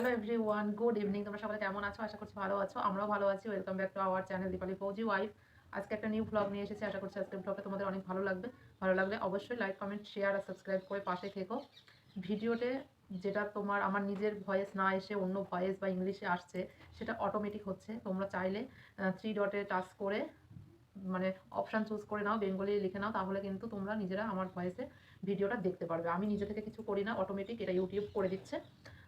Hello everyone good evening তোমরা সবাই কেমন আছো? আশা করছি ভালো আছো, আমরাও ভালো আছি। Welcome back to our channel Dipali Fauji wife আজকে একটা নিউ ব্লগ নিয়ে এসেছি, আশা করছি আজকে ব্লগটা তোমাদের অনেক ভালো লাগবে। ভালো লাগলে অবশ্যই লাইক কমেন্ট শেয়ার আর সাবস্ক্রাইব করে পাশে থেকো। ভিডিওতে যেটা তোমার আমার নিজের ভয়েস না এসে অন্য ভয়েস বা ইংলিশে আসছে, সেটা অটোমেটিক হচ্ছে। তোমরা চাইলে থ্রি ডটে টাচ করে মানে অপশান চুজ করে নাও বেঙ্গলি লিখে নাও, তাহলে কিন্তু তোমরা নিজেরা আমার ভয়েসে ভিডিওটা দেখতে পারবে। আমি নিজে থেকে কিছু করি না অটোমেটিক এটা ইউটিউব করে দিচ্ছে।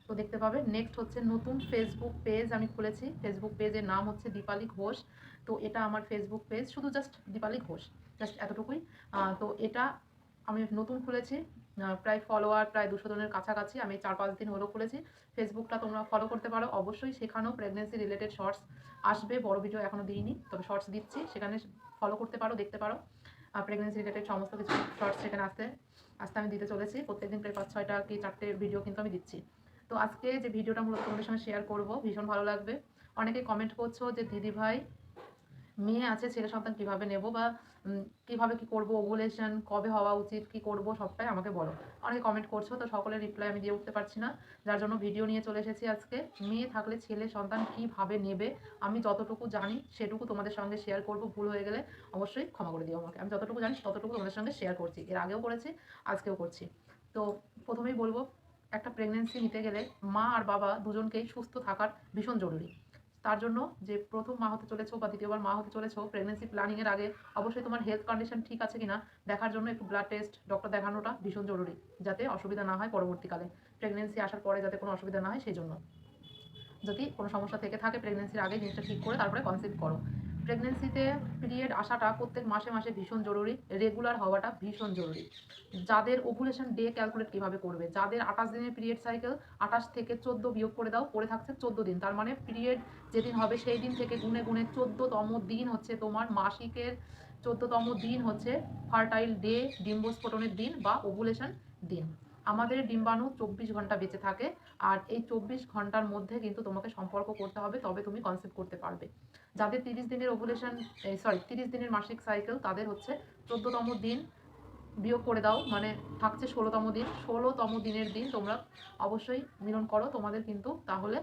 তো দেখতে পাবে নেক্সট হচ্ছে নতুন ফেসবুক পেজ আমি খুলেছি। ফেসবুক পেজের নাম হচ্ছে দীপালি ঘোষ। তো এটা আমার ফেসবুক পেজ শুধু জাস্ট দীপালি ঘোষ। জাস্ট এতটুকুই। তো এটা আমি নতুন খুলেছি। প্রায় ফলোয়ার প্রায় দুশো জনের কাছাকাছি। আমি চার পাঁচ দিন হলো খুলেছি। ফেসবুকটা তোমরা ফলো করতে পারো। অবশ্যই সেখানেও প্রেগনেন্সি রিলেটেড শর্টস আসবে। বড় ভিডিও এখনও দিইনি। তবে শর্টস দিচ্ছি। সেখানে ফলো করতে পারো, দেখতে পারো। প্রেগনেন্সি রিলেটেড সমস্ত কিছু শর্টস সেখানে আসতে আসতে আমি দিতে চলেছি। প্রত্যেকদিন প্রায় পাঁচ ছয়টা কি চারটে ভিডিও কিন্তু আমি দিচ্ছি। তো আজকে যে ভিডিওটা মূলত তোমাদের সঙ্গে শেয়ার করব, ভীষণ ভালো লাগবে। অনেকে কমেন্ট করছ যে দিদি ভাই মেয়ে আছে, ছেলে সন্তান কীভাবে নেব বা কীভাবে কি করব ওভুলেশন কবে হওয়া উচিত, কি করব, সবটাই আমাকে বলো। অনেকে কমেন্ট করছ, তো সকলের রিপ্লাই আমি দিয়ে উঠতে পারছি না। যার জন্য ভিডিও নিয়ে চলে এসেছি আজকে। মেয়ে থাকলে ছেলে সন্তান কীভাবে নেবে, আমি যতটুকু জানি, সেটুকু তোমাদের সঙ্গে শেয়ার করব। ভুল হয়ে গেলে অবশ্যই ক্ষমা করে দিও আমাকে। আমি যতটুকু জানি, ততটুকু তোমাদের সঙ্গে শেয়ার করছি। এর আগেও করেছি, আজকেও করছি। তো প্রথমেই বলব একটা প্রেগনেন্সি নিতে গেলে মা আর বাবা দুজনকেই সুস্থ থাকার ভীষণ জরুরি। তার জন্য যে প্রথম মা হতে চলেছো বা দ্বিতীয়বার মা হতে চলেছো প্রেগনেন্সি প্ল্যানিংয়ের আগে অবশ্যই তোমার হেলথ কন্ডিশন ঠিক আছে কিনা দেখার জন্য একটু ব্লাড টেস্ট ডক্টর দেখানোটা ভীষণ জরুরি, যাতে অসুবিধা না হয় পরবর্তীকালে। প্রেগনেন্সি আসার পরে যাতে কোনো অসুবিধা না হয়, সেই জন্য। যদি কোনো সমস্যা থেকে থাকে প্রেগনেন্সির আগে জিনিসটা ঠিক করে তারপরে কনসিভ করো। প্রেগনেন্সিতে পিরিয়ড আসাটা প্রত্যেক মাসে মাসে ভীষণ জরুরি রেগুলার হওয়াটা ভীষণ জরুরি। যাদের ওভুলেশন ডে ক্যালকুলেট কীভাবে করবে? যাদের আঠাশ দিনের পিরিয়ড সাইকেল আঠাশ থেকে চোদ্দ বিয়োগ করে দাও, পড়ে থাকছে চোদ্দ দিন। তার মানে পিরিয়ড যেদিন হবে সেই দিন থেকে গুনে গুনে চোদ্দোতম দিন হচ্ছে তোমার মাসিকের, চোদ্দোতম দিন হচ্ছে ফার্টাইল ডে ডিম্বস্ফোটনের দিন বা ওভুলেশন দিন। আমাদের ডিম্বাণু চব্বিশ ঘণ্টা বেঁচে থাকে আর এই চব্বিশ ঘণ্টার মধ্যে কিন্তু তোমাকে সম্পর্ক করতে হবে, তবে তুমি কনসেপ্ট করতে পারবে। যাদের তিরিশ দিনের ওভুলেশন সরি তিরিশ দিনের মাসিক সাইকেল তাদের হচ্ছে চোদ্দোতম দিন বিয়োগ করে দাও মানে থাকছে ষোলোতম দিন। ষোলোতম দিনের দিন তোমরা অবশ্যই মিলন করো, তোমাদের কিন্তু তাহলে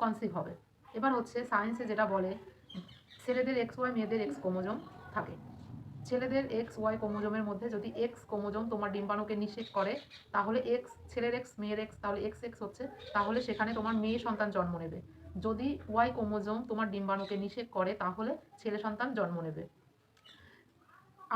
কনসিভ হবে। এবার হচ্ছে সায়েন্সে যেটা বলে, ছেলেদের এক্স ওয়াই মেয়েদের এক্স ক্রোমোজোম থাকে। ছেলেদের এক্স ওয়াই ক্রোমোজোমের মধ্যে যদি এক্স ক্রোমোজোম তোমার ডিম্বাণুকে নিষেধ করে, তাহলে এক্স ছেলের এক্স মেয়ের এক্স তাহলে এক্স এক্স হচ্ছে, তাহলে সেখানে তোমার মেয়ে সন্তান জন্ম নেবে। যদি ওয়াই ক্রোমোজোম তোমার ডিম্বাণুকে নিষেধ করে, তাহলে ছেলে সন্তান জন্ম নেবে।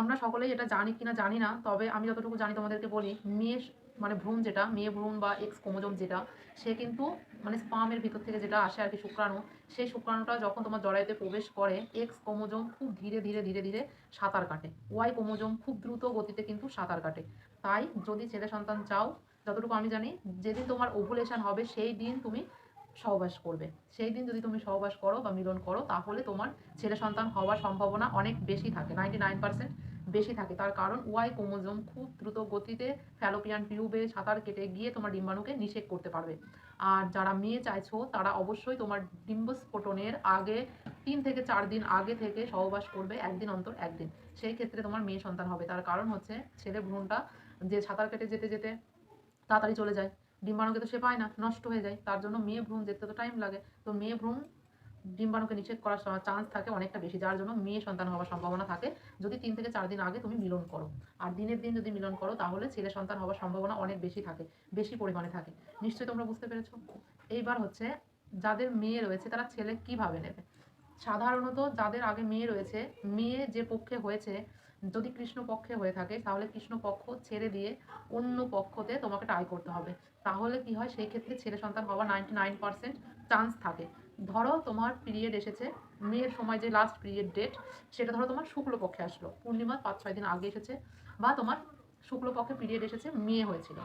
আমরা সকলেই এটা জানি কিনা জানি না, তবে আমি যতটুকু জানি তোমাদেরকে বলি মেয়ে মানে ভ্রূণ যেটা, মেয়ে ভ্রূণ বা এক্স ক্রোমোজোম যেটা, সে কিন্তু মানে স্পামের ভিতর থেকে যেটা আসে আর কি শুক্রাণু, সেই শুক্রাণুটা যখন তোমার জরায়ুতে প্রবেশ করে এক্স ক্রোমোজোম খুব ধীরে ধীরে ধীরে ধীরে সাঁতার কাটে। ওয়াই ক্রোমোজোম খুব দ্রুত গতিতে কিন্তু সাঁতার কাটে। তাই যদি ছেলে সন্তান চাও, যতটুকু আমি জানি, যেদিন তোমার ওভুলেশন হবে, সেই দিন তুমি সহবাস করবে। সেই দিন যদি তুমি সহবাস করো বা মিলন করো, তাহলে তোমার ছেলে সন্তান হওয়ার সম্ভাবনা অনেক বেশি থাকে নাইনটি নাইন পার্সেন্ট বেশি থাকে। তার কারণ ওয়াই ক্রোমোজোম খুব দ্রুত গতিতে ফ্যালোপিয়ান টিউবে সাঁতার কেটে গিয়ে তোমার ডিম্বাণুকে নিষেধ করতে পারবে। আর যারা মেয়ে চাইছো, তারা অবশ্যই তোমার ডিম্বস্ফোটনের আগে তিন থেকে চার দিন আগে থেকে সহবাস করবে, একদিন অন্তর একদিন। সেই ক্ষেত্রে তোমার মেয়ে সন্তান হবে। তার কারণ হচ্ছে ছেলে ভ্রূণটা যে সাঁতার কেটে যেতে যেতে তাড়াতাড়ি চলে যায়। ডিম্বাণুকে তো সে পায় না, নষ্ট হয়ে যায়। তার জন্য মেয়ে ভ্রূণ যেতে তো টাইম লাগে। তো মেয়ে ভ্রূণ ডিম্বাণুকে নিষেধ করার চান্স থাকে অনেকটা বেশি, যার জন্য মেয়ে সন্তান হওয়ার সম্ভাবনা থাকে। যদি তিন থেকে চার দিন আগে তুমি মিলন করো, আর দিনের দিন যদি মিলন করো, তাহলে ছেলে সন্তান হওয়ার সম্ভাবনা অনেক বেশি থাকে, বেশি পরিমাণে থাকে। নিশ্চয়ই তোমরা বুঝতে পেরেছ? এইবার হচ্ছে, যাদের মেয়ে রয়েছে, তারা ছেলে কীভাবে নেবে? সাধারণত যাদের আগে মেয়ে রয়েছে, মেয়ে যে পক্ষে হয়েছে, যদি কৃষ্ণ পক্ষে হয়ে থাকে, তাহলে কৃষ্ণ পক্ষ ছেড়ে দিয়ে অন্য পক্ষতে তোমাকে ট্রাই করতে হবে। তাহলে কি হয়? সেই ক্ষেত্রে ছেলে সন্তান হওয়ার নাইনটি নাইন পার্সেন্ট চান্স থাকে। ধরো তোমার পিরিয়ড এসেছে মেয়ের সময় যে লাস্ট পিরিয়ড ডেট সেটা ধরো তোমার শুক্লপক্ষে আসলো। পূর্ণিমার পাঁচ ছয় দিন আগে এসেছে বা তোমার শুক্লপক্ষে পিরিয়ড এসেছে মেয়ে হয়েছিল।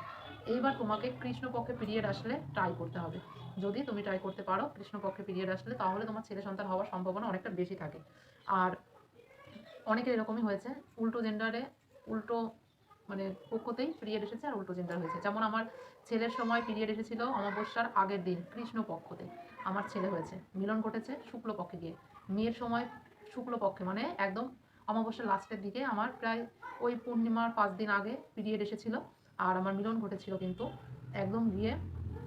এইবার তোমাকে কৃষ্ণপক্ষে পিরিয়ড আসলে ট্রাই করতে হবে। যদি তুমি ট্রাই করতে পারো কৃষ্ণপক্ষে পিরিয়ড আসলে, তাহলে তোমার ছেলে সন্তান হওয়ার সম্ভাবনা অনেকটা বেশি থাকে। আর অনেকের এরকমই হয়েছে, উল্টো জেন্ডারে উল্টো মানে পক্ষতেই পিরিয়ড এসেছে আর উল্টো জেন্ডার হয়েছে। যেমন আমার ছেলের সময় পিরিয়ড এসেছিল অমাবস্যার আগের দিন, কৃষ্ণ পক্ষতে। আমার ছেলে হয়েছে। মিলন ঘটেছে শুক্লপক্ষে গিয়ে। মেয়ের সময় শুক্লপক্ষে মানে একদম অমাবস্যার লাস্টের দিকে আমার প্রায় ওই পূর্ণিমার পাঁচ দিন আগে পিরিয়ড এসেছিল। আর আমার মিলন ঘটেছিল কিন্তু একদম গিয়ে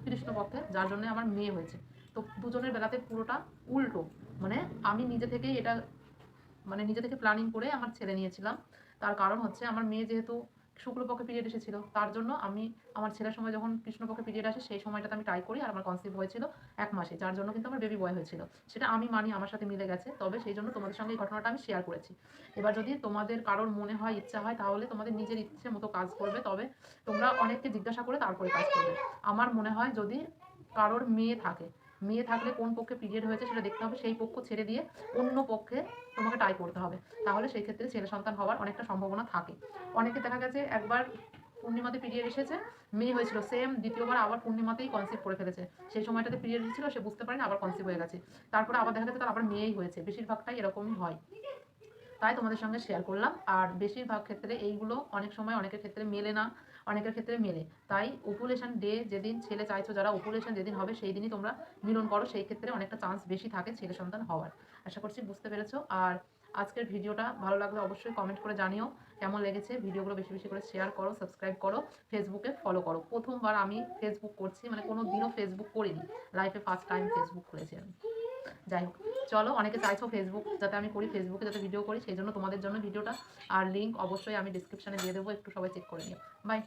কৃষ্ণপক্ষে, যার জন্য আমার মেয়ে হয়েছে। তো দুজনের বেলাতে পুরোটা উল্টো। মানে আমি নিজে থেকেই এটা মানে নিজে থেকে প্ল্যানিং করে আমার ছেলে নিয়েছিলাম। তার কারণ হচ্ছে আমার মেয়ে যেহেতু শুক্লপক্ষে পিরিয়ড এসেছিল। তার জন্য আমি আমার ছেলের সময় যখন কৃষ্ণপক্ষে পিরিয়ড আসে, সেই সময়টাতে আমি ট্রাই করি আর আমার কনসিভ হয়েছিল এক মাসে, যার জন্য কিন্তু আমার বেবি বয় হয়েছিল। সেটা আমি মানি, আমার সাথে মিলে গেছে। তবে সেই জন্য তোমাদের সঙ্গে এই ঘটনাটা আমি শেয়ার করেছি। এবার যদি তোমাদের কারোর মনে হয়, ইচ্ছা হয়, তাহলে তোমাদের নিজের ইচ্ছে মতো কাজ করবে। তবে তোমরা অনেককে জিজ্ঞাসা করে তারপরে কাজ করবে। আমার মনে হয় যদি কারোর মেয়ে থাকে মেয়ে থাকলে কোন পক্ষে পিরিয়ড হয়েছে সেটা দেখতে হবে, সেই পক্ষ ছেড়ে দিয়ে অন্য পক্ষে তোমাকে ট্রাই করতে হবে। তাহলে সেই ক্ষেত্রে ছেলে সন্তান হওয়ার অনেকটা সম্ভাবনা থাকে। অনেকে দেখা গেছে একবার পূর্ণিমাতে পিরিয়ড এসেছে, মেয়ে হয়েছিল সেম দ্বিতীয়বার আবার পূর্ণিমাতেই কনসিভ করে ফেলেছে। সেই সময়টাতে পিরিয়ড এসেছিল সে বুঝতে পারেনি, আবার কনসিভ হয়ে গেছে। তারপরে আবার দেখা গেছে তার আবার মেয়েই হয়েছে, বেশিরভাগটাই এরকমই হয়। তাই তোমাদের সঙ্গে শেয়ার করলাম। আর বেশিরভাগ ক্ষেত্রে এইগুলো অনেক সময় অনেকের ক্ষেত্রে মেলে না। অনেকের ক্ষেত্রে মেলে। তাই ওপুলেশন ডে যেদিন ছেলে চাইছো যারা ওপুলেশন যেদিন হবে সেই দিনই তোমরা মিলন করো। সেই ক্ষেত্রে অনেকটা চান্স বেশি থাকে ছেলে সন্তান হওয়ার। আশা করছি বুঝতে পেরেছ। আর আজকের ভিডিওটা ভালো লাগলে অবশ্যই কমেন্ট করে জানিও কেমন লেগেছে। ভিডিওগুলো বেশি বেশি করে শেয়ার করো সাবস্ক্রাইব করো ফেসবুকে ফলো করো। প্রথমবার আমি ফেসবুক করছি মানে কোনো দিনও ফেসবুক করিনি লাইফে ফার্স্ট টাইম ফেসবুক খুলেছি আমি। যাই হোক। চলো, অনেকে চাইছো ফেসবুক যাতে আমি করি ফেসবুকে যাতে ভিডিও করি, সেই জন্য তোমাদের জন্য ভিডিওটা আর লিঙ্ক অবশ্যই আমি ডিসক্রিপশানে দিয়ে দেবো, একটু সবাই চেক করে নিও। বাই